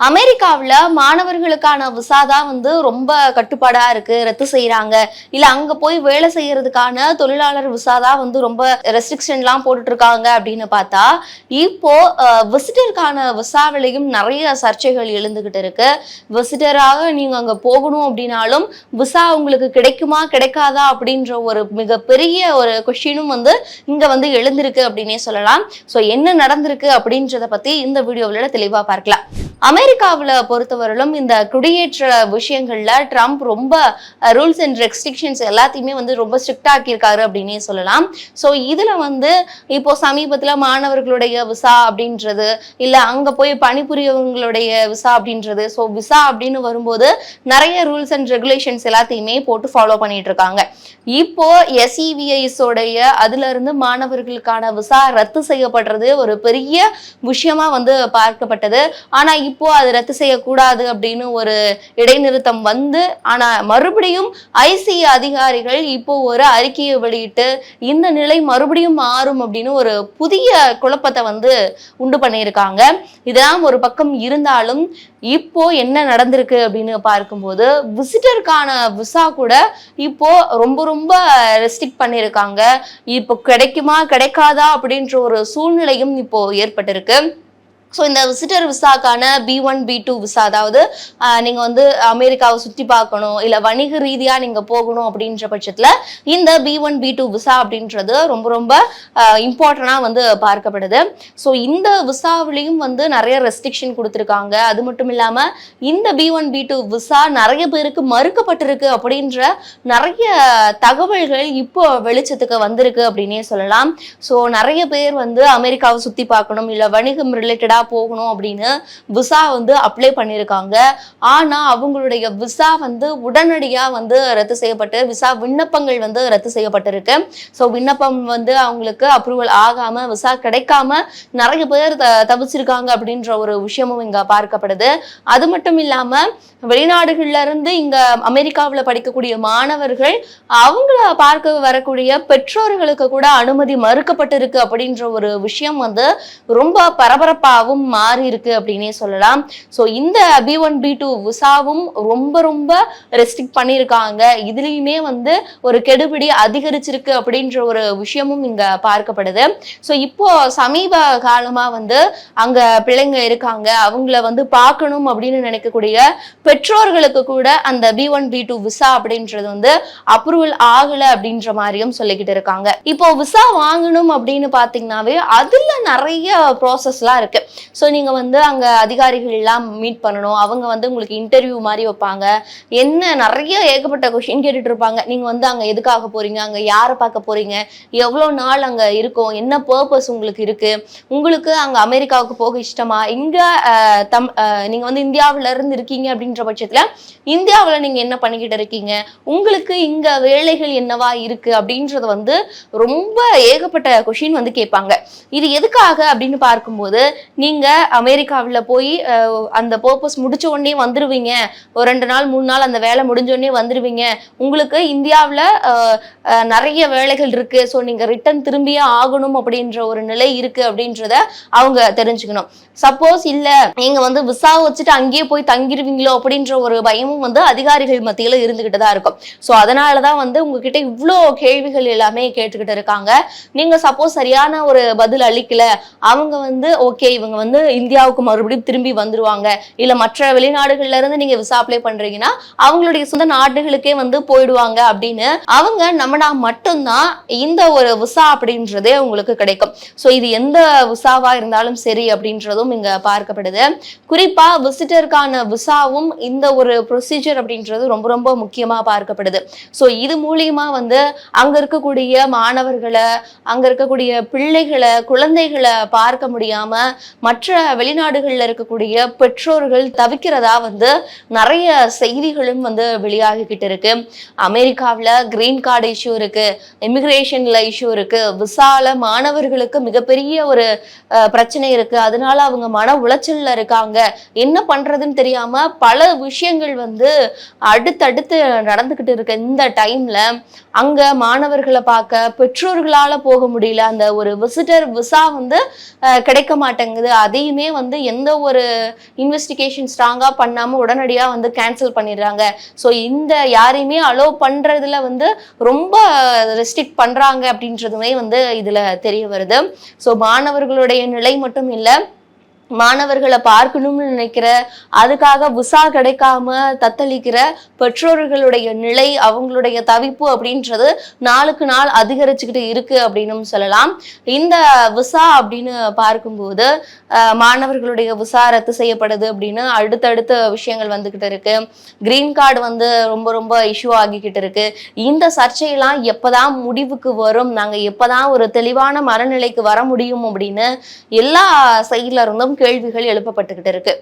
அமெரிக்காவில் மாணவர்களுக்கான விசா தான் வந்து ரொம்ப கட்டுப்பாடாக இருக்கு ரத்து செய்கிறாங்க இல்லை அங்கே போய் வேலை செய்யறதுக்கான தொழிலாளர் விசா தான் வந்து ரொம்ப ரெஸ்ட்ரிக்ஷன்லாம் போட்டுட்டு இருக்காங்க அப்படின்னு பார்த்தா இப்போ விசிட்டருக்கான விசாவிலையும் நிறைய சர்ச்சைகள் எழுந்துகிட்டு இருக்கு. விசிட்டராக நீங்கள் அங்கே போகணும் அப்படின்னாலும் விசா உங்களுக்கு கிடைக்குமா கிடைக்காதா அப்படின்ற ஒரு மிகப்பெரிய ஒரு கொஷினும் வந்து இங்கே வந்து எழுந்திருக்கு அப்படின்னே சொல்லலாம். ஸோ என்ன நடந்திருக்கு அப்படின்றத பற்றி இந்த வீடியோவில் தெளிவாக பார்க்கலாம். அமெரிக்காவில் பொறுத்தவரையிலும் இந்த குடியேற்ற விஷயங்கள்ல ட்ரம்ப் ரொம்ப ரூல்ஸ் அண்ட் ரெஸ்ட்ரிக்ஷன்ஸ் எல்லாத்தையுமே வந்து ரொம்ப ஸ்ட்ரிக்ட் ஆக்கியிருக்காரு அப்படின்னே சொல்லலாம். ஸோ இதுல வந்து இப்போ சமீபத்துல மாணவர்களுடைய விசா அப்படின்றது இல்ல அங்க போய் பணிபுரியவங்களுடைய விசா அப்படின்றது ஸோ விசா அப்படின்னு வரும்போது நிறைய ரூல்ஸ் அண்ட் ரெகுலேஷன்ஸ் எல்லாத்தையுமே போட்டு ஃபாலோ பண்ணிட்டு இருக்காங்க. இப்போ எஸ்இவிஐஸோடைய அதிலிருந்து அதுல இருந்து மாணவர்களுக்கான விசா ரத்து செய்யப்படுறது ஒரு பெரிய விஷயமா வந்து பார்க்கப்பட்டது. ஆனா இப்போ அது ரத்து செய்யக்கூடாது அப்படின்னு ஒரு இடைநிறுத்தம் வந்து ஆனா மறுபடியும் ஐசிஐ அதிகாரிகள் இப்போ ஒரு அறிக்கையை வெளியிட்டு இந்த நிலை மறுபடியும் மாறும் அப்படின்னு ஒரு புதிய குழப்பத்தை வந்து உண்டு பண்ணியிருக்காங்க. இதெல்லாம் ஒரு பக்கம் இருந்தாலும் இப்போ என்ன நடந்திருக்கு அப்படின்னு பார்க்கும்போது விசிட்டருக்கான விசா கூட இப்போ ரொம்ப ரொம்ப ரெஸ்ட்ரிக்ட் பண்ணியிருக்காங்க. இப்போ கிடைக்குமா கிடைக்காதா அப்படின்ற ஒரு சூழ்நிலையும் இப்போ ஏற்பட்டிருக்கு. ஸோ இந்த visitor விசாக்கான B one B two visa அதாவது நீங்கள் வந்து அமெரிக்காவை சுற்றி பார்க்கணும் இல்லை வணிக ரீதியாக நீங்கள் போகணும் அப்படின்ற பட்சத்தில் இந்த B one B two visa அப்படின்றது ரொம்ப ரொம்ப இம்பார்ட்டண்டாக வந்து பார்க்கப்படுது. ஸோ இந்த விசாவிலையும் வந்து நிறைய ரெஸ்ட்ரிக்ஷன் கொடுத்துருக்காங்க. அது மட்டும் இல்லாமல் இந்த B one B two visa நிறைய பேருக்கு மறுக்கப்பட்டிருக்கு அப்படின்ற நிறைய தகவல்கள் இப்போ வெளிச்சத்துக்கு வந்திருக்கு அப்படின்னே சொல்லலாம். ஸோ நிறைய பேர் வந்து அமெரிக்காவை சுற்றி பார்க்கணும் இல்லை வணிகம் ரிலேட்டடாக போகணும் அப்படின்னு விசா வந்து அப்ளை பண்ணியிருக்காங்க. ஆனால் அவங்களுடைய விசா வந்து உடனடியாக வந்து ரத்து செய்யப்பட்டு விசா விண்ணப்பங்கள் வந்து ரத்து செய்யப்பட்டிருக்கு. ஸோ விண்ணப்பம் வந்து அவங்களுக்கு அப்ரூவல் ஆகாமல் விசா கிடைக்காம நிறைய பேர் த தவிச்சிருக்காங்க அப்படின்ற ஒரு விஷயமும் இங்கே பார்க்கப்படுது. அது மட்டும் இல்லாமல் வெளிநாடுகள்லேருந்து இருந்து அமெரிக்காவில் அமெரிக்காவுல படிக்கக்கூடிய மாணவர்கள் அவங்கள பார்க்க வரக்கூடிய பெற்றோர்களுக்கு கூட அனுமதி மறுக்கப்பட்டிருக்கு அப்படின்ற ஒரு விஷயம் வந்து ரொம்ப பரபரப்பாகவும் மாறி இருக்கு அப்படின்னே சொல்லலாம். ஸோ இந்த பி ஒன் பி டூ விசாவும் ரொம்ப ரொம்ப ரெஸ்ட்ரிக்ட் பண்ணியிருக்காங்க. இதுலேயுமே வந்து ஒரு கெடுபிடி அதிகரிச்சிருக்கு அப்படின்ற ஒரு விஷயமும் இங்க பார்க்கப்படுது. ஸோ இப்போ சமீப காலமா வந்து அங்க பிள்ளைங்க இருக்காங்க. அவங்கள வந்து பார்க்கணும் அப்படின்னு நினைக்கக்கூடிய பெற்றோர்களுக்கு கூட அந்த B one B two visa அப்படின்றது வந்து அப்ரூவல் ஆகல அப்படின்ற மாதிரியும் சொல்லிக்கிட்டு இருக்காங்க. இப்போ விசா வாங்கணும் அப்படின்னு பாத்தீங்கன்னாவே அதுல நிறைய ப்ராசஸ்லாம் இருக்கு. ஸோ நீங்க வந்து அங்க அதிகாரிகள் எல்லாம் மீட் பண்ணணும். அவங்க வந்து உங்களுக்கு இன்டர்வியூ மாதிரி வைப்பாங்க. என்ன நிறைய ஏகப்பட்ட கொஷின் கேட்டுட்டு இருப்பாங்க நீங்க வந்து அங்க எதுக்காக போறீங்க? அங்க யாரை பார்க்க போறீங்க? எவ்வளோ நாள் அங்க இருக்கும்? என்ன பர்பஸ் உங்களுக்கு இருக்கு? உங்களுக்கு அங்க அமெரிக்காவுக்கு போக இஷ்டமா? இங்க அஹ், தம் அஹ், நீங்க வந்து இந்தியாவுல இருந்து இருக்கீங்க அப்படின்ற பட்சத்துல இந்தியாவுல நீங்க என்ன பண்ணிக்கிட்டு இருக்கீங்க? உங்களுக்கு இங்க வேலைகள் என்னவா இருக்கு? அப்படின்றது வந்து ரொம்ப ஏகப்பட்ட கொஷின் வந்து கேட்பாங்க. இது எதுக்காக அப்படின்னு பார்க்கும்போது நீங்க அமெரிக்காவில் போய் அந்த பர்பஸ் முடிச்ச உடனே வந்துருவீங்க. ஒரு ரெண்டு நாள் மூணு நாள் அந்த வேலை முடிஞ்ச உடனே வந்துருவீங்க. உங்களுக்கு இந்தியாவுல நிறைய வேலைகள் இருக்கு. ஸோ நீங்க ரிட்டர்ன் திரும்பியே ஆகணும் அப்படின்ற ஒரு நிலை இருக்கு அப்படின்றத அவங்க தெரிஞ்சுக்கணும். சப்போஸ் இல்ல நீங்க வந்து விசா வச்சுட்டு அங்கேயே போய் தங்கிருவீங்களோ அப்படின்ற ஒரு பயமும் வந்து அதிகாரிகள் மத்தியில இருந்துகிட்டு தான் இருக்கும். ஸோ அதனாலதான் வந்து உங்ககிட்ட இவ்வளோ கேள்விகள் எல்லாமே கேட்டுக்கிட்டு இருக்காங்க. நீங்க சப்போஸ் சரியான ஒரு பதில் அளிக்கல. அவங்க வந்து ஓகே இவங்க வந்து இந்தியாவுக்கு மறுபடியும் திரும்பி வந்துருவாங்க. இல்ல மற்ற வெளிநாடுகள்ல இருந்து நீங்க விசா அப்ளை பண்றீங்கன்னா அவங்களுடைய சொந்த நாடுகளுக்கே வந்து போயிடுவாங்க அப்படின்னு அவங்க நம்மனா மட்டும்தான் இந்த ஒரு விசா அப்படின்றதே உங்களுக்கு கிடைக்கும். ஸோ இது எந்த விசாவா இருந்தாலும் சரி அப்படின்றதும் இங்க பார்க்கப்படுது. குறிப்பா விசிட்டருக்கான விசாவும் இந்த ஒரு ப்ரொசீஜர் அப்படின்றது ரொம்ப ரொம்ப முக்கியமா பார்க்கப்படுது. ஸோ இது மூலியமா வந்து அங்க இருக்கக்கூடிய மாணவர்களை அங்க இருக்கக்கூடிய பிள்ளைகளை குழந்தைகளை பார்க்க முடியாம மற்ற வெளிநாடுகள்ல இருக்கக்கூடிய பெற்றோர்கள் தவிக்கிறதா வந்து நிறைய செய்திகளும் வந்து வெளியாகிக்கிட்டு இருக்கு. அமெரிக்காவில் கிரீன் கார்டு இஷ்யூ இருக்கு. இமிக்ரேஷன்ல இஷ்யூ இருக்கு. விசால மாணவர்களுக்கு மிகப்பெரிய ஒரு அஹ், பிரச்சனை இருக்கு. அதனால அவங்க மன உளைச்சல்ல இருக்காங்க. என்ன பண்றதுன்னு தெரியாம பல விஷயங்கள் வந்து அடுத்தடுத்து நடந்துகிட்டு இருக்கு. இந்த டைம்ல அங்க மாணவர்களை பார்க்க பெற்றோர்களால போக முடியல. அந்த ஒரு விசிட்டர் விசா வந்து அஹ், கிடைக்க மாட்டேங்குது. அதையுமே வந்து எந்த ஒரு இன்வெஸ்டிகேஷன் ஸ்ட்ராங்காக பண்ணாமல் உடனடியாக வந்து கேன்சல் பண்ணிடுறாங்க. ஸோ இந்த யாரையுமே அலோவ் பண்ணுறதுல வந்து ரொம்ப ரெஸ்ட்ரிக்ட் பண்ணுறாங்க அப்படின்றதுமே வந்து இதில் தெரிய வருது. ஸோ மாணவர்களுடைய நிலை மட்டும் இல்லை மாணவர்களை பார்க்கணும்னு நினைக்கிற அதுக்காக விசா கிடைக்காம தத்தளிக்கிற பெற்றோர்களுடைய நிலை அவங்களுடைய தவிப்பு அப்படின்றது நாளுக்கு நாள் அதிகரிச்சுக்கிட்டு இருக்கு அப்படின்னு சொல்லலாம். இந்த விசா அப்படின்னு பார்க்கும்போது மாணவர்களுடைய விசா ரத்து செய்யப்படுது அப்படின்னு அடுத்தடுத்த விஷயங்கள் வந்துகிட்டு இருக்கு. கிரீன் கார்டு வந்து ரொம்ப ரொம்ப இஷ்யூ ஆகிக்கிட்டு இருக்கு. இந்த சர்ச்சையெல்லாம் எப்பதான் முடிவுக்கு வரும்? நாங்க எப்பதான் ஒரு தெளிவான மனநிலைக்கு வர முடியும் அப்படின்னு எல்லா சைட்ல இருந்தும் கேள்விகள் எழுப்பப்பட்டுக்கிட்டு இருக்கு.